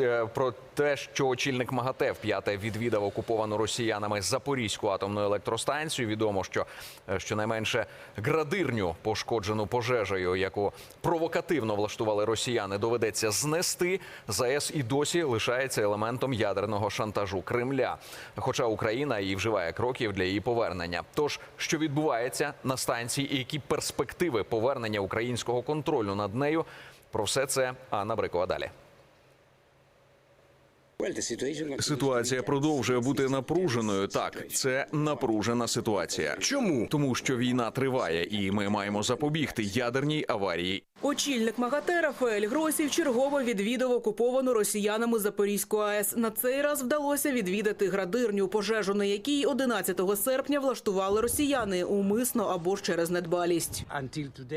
е, про те, що очільник МАГАТЕ вп'яте відвідав окуповану росіянами Запорізьку атомну електростанцію. Відомо, що е, щонайменше градирню, пошкоджену пожежею, яку провокативно влаштували росіяни, доведеться знести. ЗАЕС і досі лишається елементом ядерного шантажу Кремля. Хоча Україна і вживає кроків для її повернення. Тож, що відбувається на станції, і які перспективи повернення українського контролю над нею, про все це Анна Брикова далі. Ситуація продовжує бути напруженою. Так, це напружена ситуація. Чому? Тому що війна триває, і ми маємо запобігти ядерній аварії. Очільник МАГАТЕ Рафаель Гросів чергово відвідав окуповану росіянами Запорізьку АЕС. На цей раз вдалося відвідати градирню, пожежу на якій 11 серпня влаштували росіяни умисно або ж через недбалість.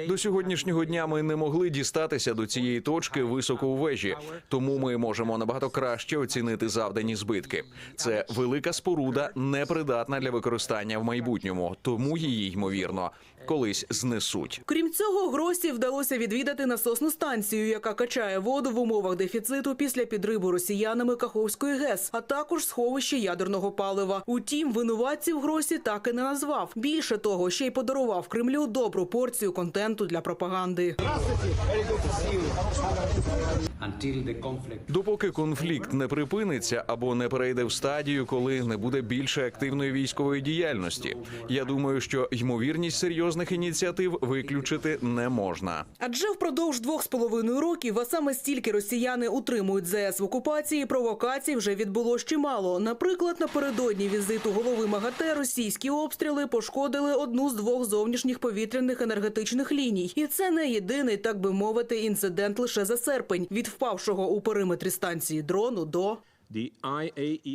До сьогоднішнього дня ми не могли дістатися до цієї точки високо у вежі, тому ми можемо набагато краще оцінити завдані збитки. Це велика споруда, непридатна для використання в майбутньому, тому її ймовірно колись знесуть. Крім цього, Гросі вдалося відвідати насосну станцію, яка качає воду в умовах дефіциту після підриву росіянами Каховської ГЕС, а також сховище ядерного палива. Утім, винуватців Гросі так і не назвав. Більше того, ще й подарував Кремлю добру порцію контенту для пропаганди. Допоки конфлікт не припиниться або не перейде в стадію, коли не буде більше активної військової діяльності. Я думаю, що ймовірність серйозних ініціатив виключити не можна. Адже впродовж двох з половиною років, а саме стільки росіяни утримують ЗС в окупації, провокацій вже відбулось чимало. Наприклад, напередодні візиту голови МАГАТЕ російські обстріли пошкодили одну з двох зовнішніх повітряних енергетичних ліній. І це не єдиний, так би мовити, інцидент лише за серпень від впавшого у периметрі станції дрону до.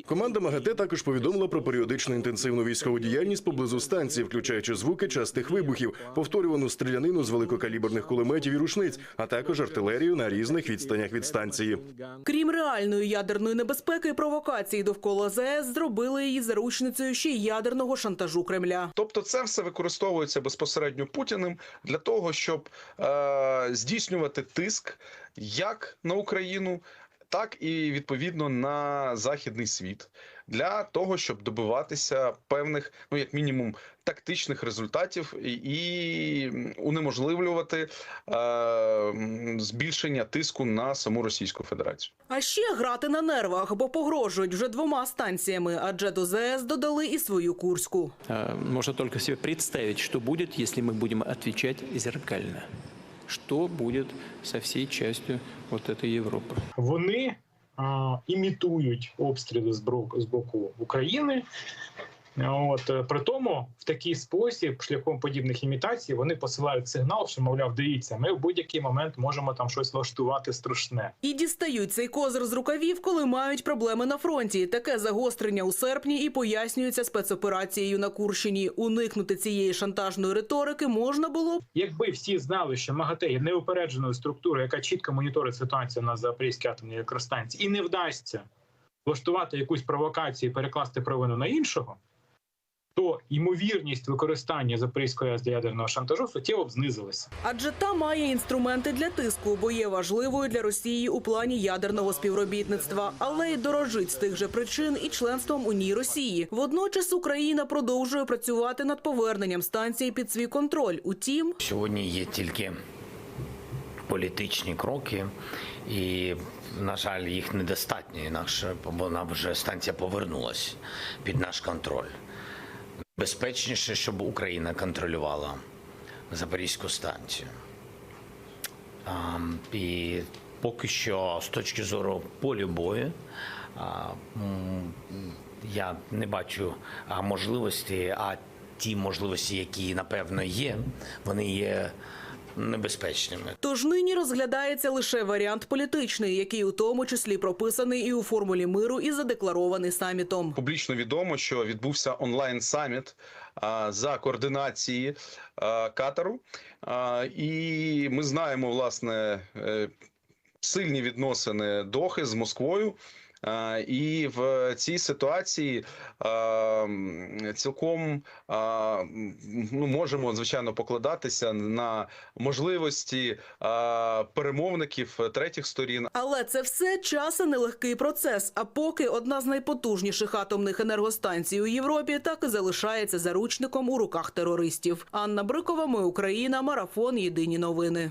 Команда МАГАТЕ також повідомила про періодичну інтенсивну військову діяльність поблизу станції, включаючи звуки частих вибухів, повторювану стрілянину з великокаліберних кулеметів і рушниць, а також артилерію на різних відстанях від станції. Крім реальної ядерної небезпеки, провокації довкола ЗС зробили її заручницею ще й ядерного шантажу Кремля. Тобто, це все використовується безпосередньо Путіним для того, щоб е, здійснювати тиск як на Україну, так і відповідно на західний світ, для того, щоб добиватися певних, ну як мінімум, тактичних результатів і, і унеможливлювати е, збільшення тиску на саму Російську Федерацію. А ще грати на нервах, бо погрожують вже двома станціями, адже до ЗС додали і свою Курську. Э, Можно только себе представить, что будет, если мы будем отвечать зеркально. Что будет со всей частью вот этой Европы. вони а, імітують обстріли з боку України. От е, при тому, в такий спосіб, шляхом подібних імітацій, вони посилають сигнал, що мовляв, дивіться, ми в будь-який момент можемо там щось влаштувати страшне. І дістають цей козир з рукавів, коли мають проблеми на фронті. Таке загострення у серпні і пояснюється спецоперацією на Курщині. Уникнути цієї шантажної риторики можна було б. Якби всі знали, що МАГАТЕ є неупередженою структурою, яка чітко моніторить ситуацію на Запорізькій атомній електростанції, і не вдасться влаштувати якусь провокацію, і перекласти провину на іншого, то ймовірність використання Запорізької АЕС для ядерного шантажу суттєво б знизилася. Адже та має інструменти для тиску, бо є важливою для Росії у плані ядерного співробітництва, але й дорожить з тих же причин і членством у ній Росії. Водночас Україна продовжує працювати над поверненням станції під свій контроль. Утім, Сьогодні є тільки політичні кроки, і, на жаль, їх недостатньо, інакше б вона вже станція повернулась під наш контроль. Безпечніше, щоб Україна контролювала Запорізьку станцію. І поки що, з точки зору полю бою, я не бачу можливості, а ті можливості, які напевно є, вони є небезпечними. тож нині розглядається лише варіант політичний, який у тому числі прописаний і у формулі миру, і задекларований самітом. Публічно відомо, що відбувся онлайн саміт за координації Катару, і ми знаємо власне е, сильні відносини Дохи з Москвою. Е, І в цій ситуації е, цілком е, ну, можемо звичайно покладатися на можливості е, перемовників третіх сторін, Але це все час і нелегкий процес. А поки одна з найпотужніших атомних енергостанцій у Європі так і залишається заручником у руках терористів. Анна Брикова, ми Україна, марафон. Єдині новини.